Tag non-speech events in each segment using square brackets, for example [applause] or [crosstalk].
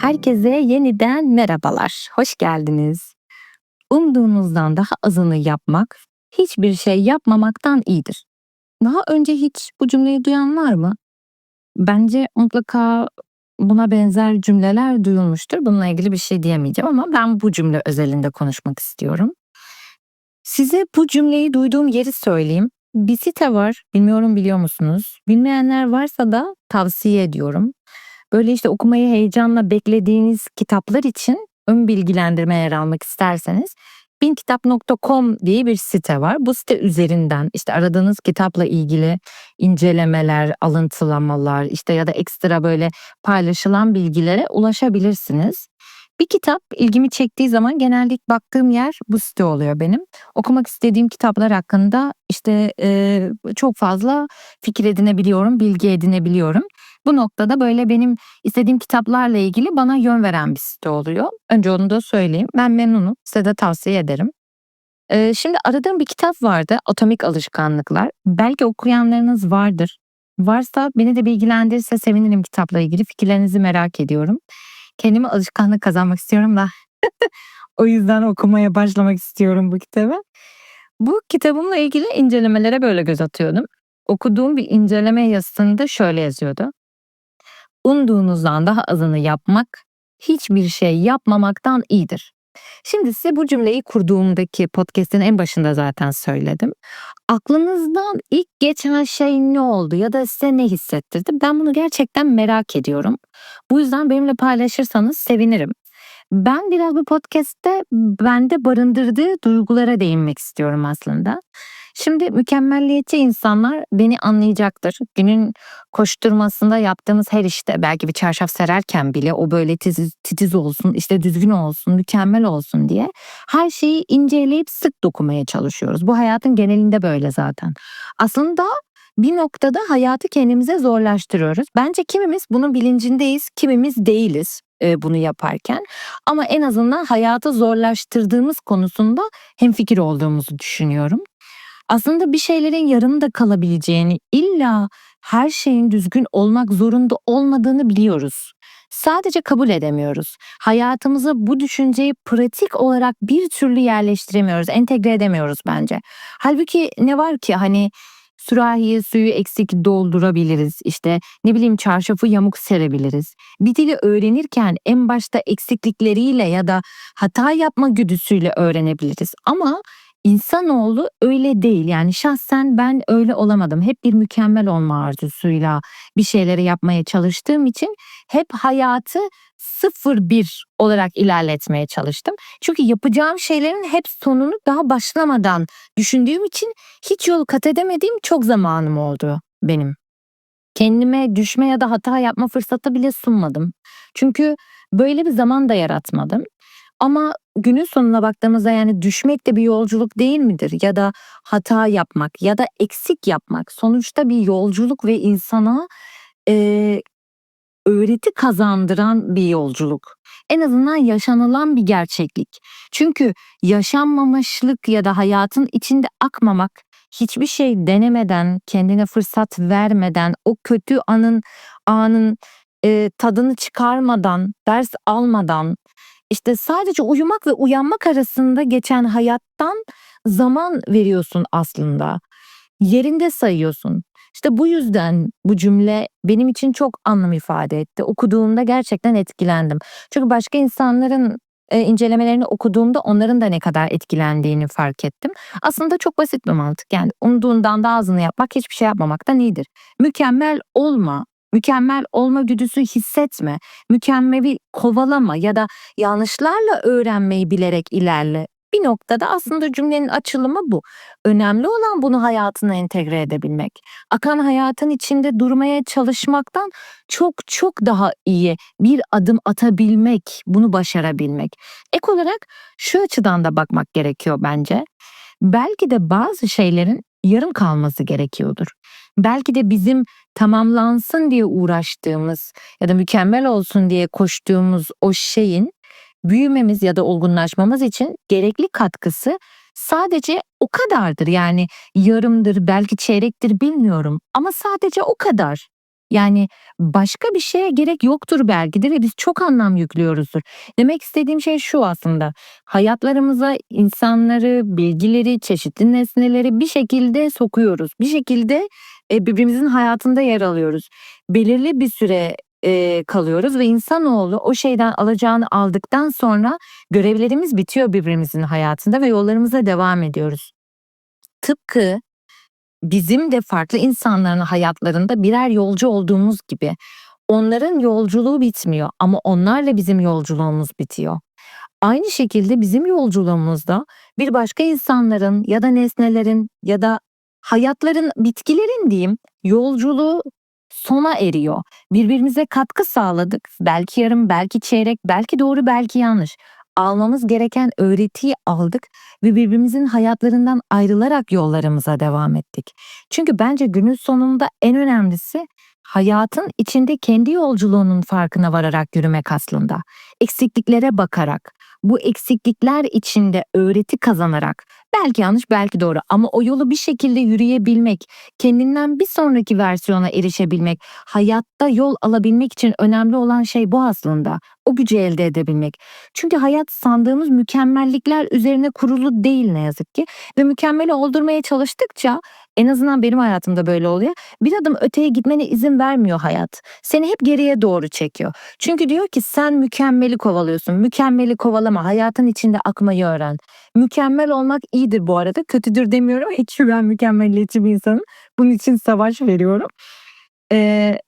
Herkese yeniden merhabalar, hoş geldiniz. Umduğunuzdan daha azını yapmak, hiçbir şey yapmamaktan iyidir. Daha önce hiç bu cümleyi duyan var mı? Bence mutlaka buna benzer cümleler duyulmuştur. Bununla ilgili bir şey diyemeyeceğim ama ben bu cümle özelinde konuşmak istiyorum. Size bu cümleyi duyduğum yeri söyleyeyim. Bir site var, bilmiyorum biliyor musunuz? Bilmeyenler varsa da tavsiye ediyorum. Böyle işte okumayı heyecanla beklediğiniz kitaplar için ön bilgilendirme yer almak isterseniz binkitap.com diye bir site var. Bu site üzerinden işte aradığınız kitapla ilgili incelemeler, alıntılamalar işte ya da ekstra böyle paylaşılan bilgilere ulaşabilirsiniz. Bir kitap ilgimi çektiği zaman genelde ilk baktığım yer bu site oluyor benim. Okumak istediğim kitaplar hakkında işte e, çok fazla fikir edinebiliyorum, bilgi edinebiliyorum. Bu noktada böyle benim istediğim kitaplarla ilgili bana yön veren bir site oluyor. Önce onu da söyleyeyim. Ben memnunum. Size de tavsiye ederim. Ee, şimdi aradığım bir kitap vardı. Atomik Alışkanlıklar. Belki okuyanlarınız vardır. Varsa beni de bilgilendirirse sevinirim kitapla ilgili. Fikirlerinizi merak ediyorum. Kendime alışkanlık kazanmak istiyorum da. [laughs] o yüzden okumaya başlamak istiyorum bu kitabı. Bu kitabımla ilgili incelemelere böyle göz atıyordum. Okuduğum bir inceleme yazısında şöyle yazıyordu. Umduğunuzdan daha azını yapmak hiçbir şey yapmamaktan iyidir. Şimdi size bu cümleyi kurduğumdaki podcast'in en başında zaten söyledim. Aklınızdan ilk geçen şey ne oldu ya da size ne hissettirdi? Ben bunu gerçekten merak ediyorum. Bu yüzden benimle paylaşırsanız sevinirim. Ben biraz bu podcast'te bende barındırdığı duygulara değinmek istiyorum aslında. Şimdi mükemmelliyetçi insanlar beni anlayacaktır. Günün koşturmasında yaptığımız her işte belki bir çarşaf sererken bile o böyle titiz, titiz olsun, işte düzgün olsun, mükemmel olsun diye her şeyi inceleyip sık dokumaya çalışıyoruz. Bu hayatın genelinde böyle zaten. Aslında bir noktada hayatı kendimize zorlaştırıyoruz. Bence kimimiz bunun bilincindeyiz, kimimiz değiliz e, bunu yaparken. Ama en azından hayatı zorlaştırdığımız konusunda hemfikir olduğumuzu düşünüyorum. Aslında bir şeylerin yarımda kalabileceğini, illa her şeyin düzgün olmak zorunda olmadığını biliyoruz. Sadece kabul edemiyoruz. Hayatımıza bu düşünceyi pratik olarak bir türlü yerleştiremiyoruz, entegre edemiyoruz bence. Halbuki ne var ki hani sürahiye suyu eksik doldurabiliriz. İşte ne bileyim çarşafı yamuk serebiliriz. Bir dili öğrenirken en başta eksiklikleriyle ya da hata yapma güdüsüyle öğrenebiliriz. Ama İnsanoğlu öyle değil. Yani şahsen ben öyle olamadım. Hep bir mükemmel olma arzusuyla bir şeyleri yapmaya çalıştığım için hep hayatı sıfır bir olarak ilerletmeye çalıştım. Çünkü yapacağım şeylerin hep sonunu daha başlamadan düşündüğüm için hiç yol kat edemediğim çok zamanım oldu benim. Kendime düşme ya da hata yapma fırsatı bile sunmadım. Çünkü böyle bir zaman da yaratmadım. Ama günün sonuna baktığımızda yani düşmek de bir yolculuk değil midir? Ya da hata yapmak ya da eksik yapmak sonuçta bir yolculuk ve insana e, öğreti kazandıran bir yolculuk. En azından yaşanılan bir gerçeklik. Çünkü yaşanmamışlık ya da hayatın içinde akmamak hiçbir şey denemeden, kendine fırsat vermeden, o kötü anın anın e, tadını çıkarmadan, ders almadan, işte sadece uyumak ve uyanmak arasında geçen hayattan zaman veriyorsun aslında. Yerinde sayıyorsun. İşte bu yüzden bu cümle benim için çok anlam ifade etti. Okuduğumda gerçekten etkilendim. Çünkü başka insanların e, incelemelerini okuduğumda onların da ne kadar etkilendiğini fark ettim. Aslında çok basit bir mantık. Yani umduğundan daha azını yapmak hiçbir şey yapmamaktan iyidir. Mükemmel olma mükemmel olma güdüsü hissetme, mükemmeli kovalama ya da yanlışlarla öğrenmeyi bilerek ilerle. Bir noktada aslında cümlenin açılımı bu. Önemli olan bunu hayatına entegre edebilmek. Akan hayatın içinde durmaya çalışmaktan çok çok daha iyi bir adım atabilmek, bunu başarabilmek. Ek olarak şu açıdan da bakmak gerekiyor bence. Belki de bazı şeylerin yarım kalması gerekiyordur. Belki de bizim tamamlansın diye uğraştığımız ya da mükemmel olsun diye koştuğumuz o şeyin büyümemiz ya da olgunlaşmamız için gerekli katkısı sadece o kadardır. Yani yarımdır, belki çeyrektir bilmiyorum ama sadece o kadar. Yani başka bir şeye gerek yoktur belki de ve biz çok anlam yüklüyoruzdur. Demek istediğim şey şu aslında. Hayatlarımıza insanları, bilgileri, çeşitli nesneleri bir şekilde sokuyoruz. Bir şekilde e, birbirimizin hayatında yer alıyoruz. Belirli bir süre e, kalıyoruz ve insanoğlu o şeyden alacağını aldıktan sonra görevlerimiz bitiyor birbirimizin hayatında ve yollarımıza devam ediyoruz. Tıpkı bizim de farklı insanların hayatlarında birer yolcu olduğumuz gibi onların yolculuğu bitmiyor ama onlarla bizim yolculuğumuz bitiyor. Aynı şekilde bizim yolculuğumuzda bir başka insanların ya da nesnelerin ya da hayatların, bitkilerin diyeyim yolculuğu sona eriyor. Birbirimize katkı sağladık. Belki yarım, belki çeyrek, belki doğru, belki yanlış. Almamız gereken öğretiyi aldık ve birbirimizin hayatlarından ayrılarak yollarımıza devam ettik. Çünkü bence günün sonunda en önemlisi hayatın içinde kendi yolculuğunun farkına vararak yürümek aslında. Eksikliklere bakarak, bu eksiklikler içinde öğreti kazanarak, belki yanlış belki doğru ama o yolu bir şekilde yürüyebilmek, kendinden bir sonraki versiyona erişebilmek, hayatta yol alabilmek için önemli olan şey bu aslında. O gücü elde edebilmek. Çünkü hayat sandığımız mükemmellikler üzerine kurulu değil ne yazık ki ve mükemmeli oldurmaya çalıştıkça en azından benim hayatımda böyle oluyor. Bir adım öteye gitmene izin vermiyor hayat. Seni hep geriye doğru çekiyor. Çünkü diyor ki sen mükemmeli kovalıyorsun. Mükemmeli kovalama. Hayatın içinde akmayı öğren. Mükemmel olmak iyidir bu arada. Kötüdür demiyorum. [laughs] Hiç ben mükemmelliyetçi bir insanım. Bunun için savaş veriyorum. Ee,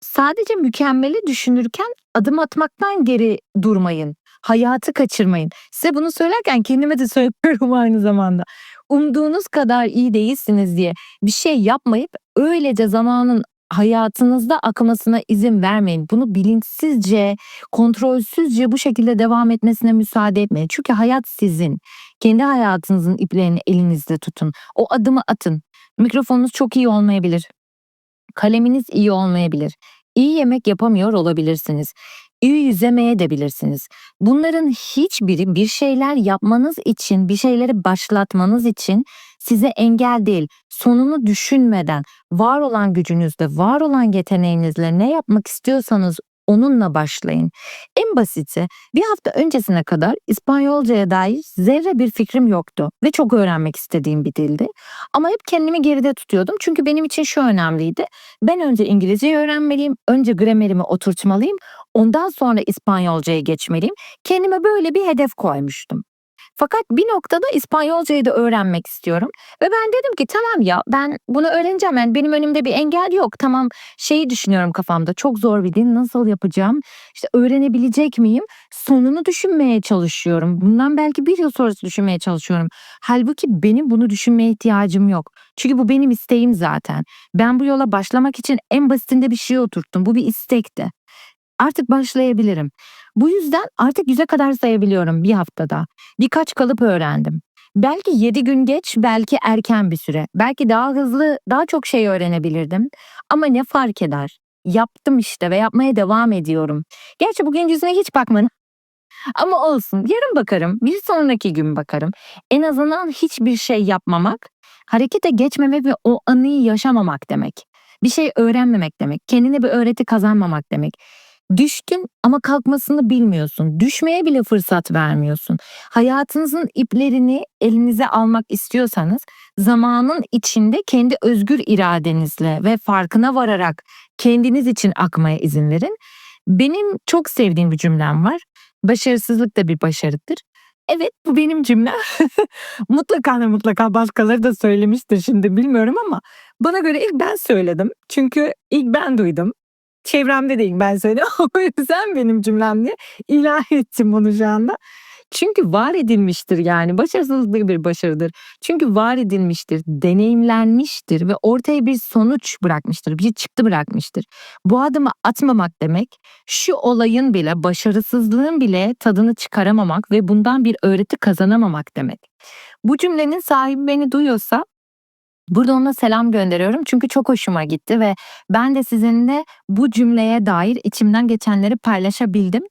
sadece mükemmeli düşünürken adım atmaktan geri durmayın. Hayatı kaçırmayın. Size bunu söylerken kendime de [laughs] söylüyorum aynı zamanda. Umduğunuz kadar iyi değilsiniz diye bir şey yapmayıp öylece zamanın hayatınızda akmasına izin vermeyin. Bunu bilinçsizce, kontrolsüzce bu şekilde devam etmesine müsaade etmeyin. Çünkü hayat sizin. Kendi hayatınızın iplerini elinizde tutun. O adımı atın. Mikrofonunuz çok iyi olmayabilir. Kaleminiz iyi olmayabilir. İyi yemek yapamıyor olabilirsiniz. Yüzemeye de bilirsiniz. Bunların hiçbiri bir şeyler yapmanız için, bir şeyleri başlatmanız için size engel değil. Sonunu düşünmeden, var olan gücünüzle, var olan yeteneğinizle ne yapmak istiyorsanız onunla başlayın. En basiti bir hafta öncesine kadar İspanyolcaya dair zerre bir fikrim yoktu ve çok öğrenmek istediğim bir dildi. Ama hep kendimi geride tutuyordum çünkü benim için şu önemliydi. Ben önce İngilizceyi öğrenmeliyim, önce gramerimi oturtmalıyım, ondan sonra İspanyolcaya geçmeliyim. Kendime böyle bir hedef koymuştum. Fakat bir noktada İspanyolcayı da öğrenmek istiyorum. Ve ben dedim ki tamam ya ben bunu öğreneceğim. Yani benim önümde bir engel yok. Tamam şeyi düşünüyorum kafamda. Çok zor bir dil nasıl yapacağım? İşte öğrenebilecek miyim? Sonunu düşünmeye çalışıyorum. Bundan belki bir yıl sonrası düşünmeye çalışıyorum. Halbuki benim bunu düşünmeye ihtiyacım yok. Çünkü bu benim isteğim zaten. Ben bu yola başlamak için en basitinde bir şey oturttum. Bu bir istekti. Artık başlayabilirim. Bu yüzden artık yüze kadar sayabiliyorum bir haftada. Birkaç kalıp öğrendim. Belki 7 gün geç, belki erken bir süre. Belki daha hızlı, daha çok şey öğrenebilirdim. Ama ne fark eder? Yaptım işte ve yapmaya devam ediyorum. Gerçi bugün yüzüne hiç bakmadım. Ama olsun. Yarın bakarım. Bir sonraki gün bakarım. En azından hiçbir şey yapmamak, harekete geçmemek ve o anıyı yaşamamak demek. Bir şey öğrenmemek demek. Kendine bir öğreti kazanmamak demek. Düştün ama kalkmasını bilmiyorsun. Düşmeye bile fırsat vermiyorsun. Hayatınızın iplerini elinize almak istiyorsanız zamanın içinde kendi özgür iradenizle ve farkına vararak kendiniz için akmaya izin verin. Benim çok sevdiğim bir cümlem var. Başarısızlık da bir başarıdır. Evet bu benim cümlem. [laughs] mutlaka ve mutlaka başkaları da söylemiştir şimdi bilmiyorum ama bana göre ilk ben söyledim. Çünkü ilk ben duydum. Çevremde de ilk ben söyledim. [laughs] O yüzden benim cümlem diye ilan ettim bunu şu anda. Çünkü var edilmiştir yani başarısızlık bir başarıdır. Çünkü var edilmiştir, deneyimlenmiştir ve ortaya bir sonuç bırakmıştır, bir çıktı bırakmıştır. Bu adımı atmamak demek şu olayın bile başarısızlığın bile tadını çıkaramamak ve bundan bir öğreti kazanamamak demek. Bu cümlenin sahibi beni duyuyorsa Burada ona selam gönderiyorum çünkü çok hoşuma gitti ve ben de sizinle bu cümleye dair içimden geçenleri paylaşabildim.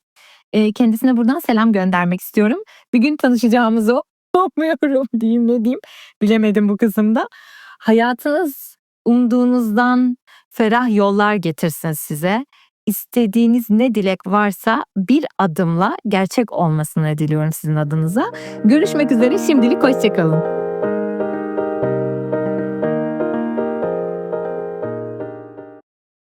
Kendisine buradan selam göndermek istiyorum. Bir gün tanışacağımızı [laughs] umuyorum [laughs] diyeyim ne diyeyim bilemedim bu kısımda. Hayatınız umduğunuzdan ferah yollar getirsin size. İstediğiniz ne dilek varsa bir adımla gerçek olmasını diliyorum sizin adınıza. Görüşmek üzere şimdilik hoşçakalın.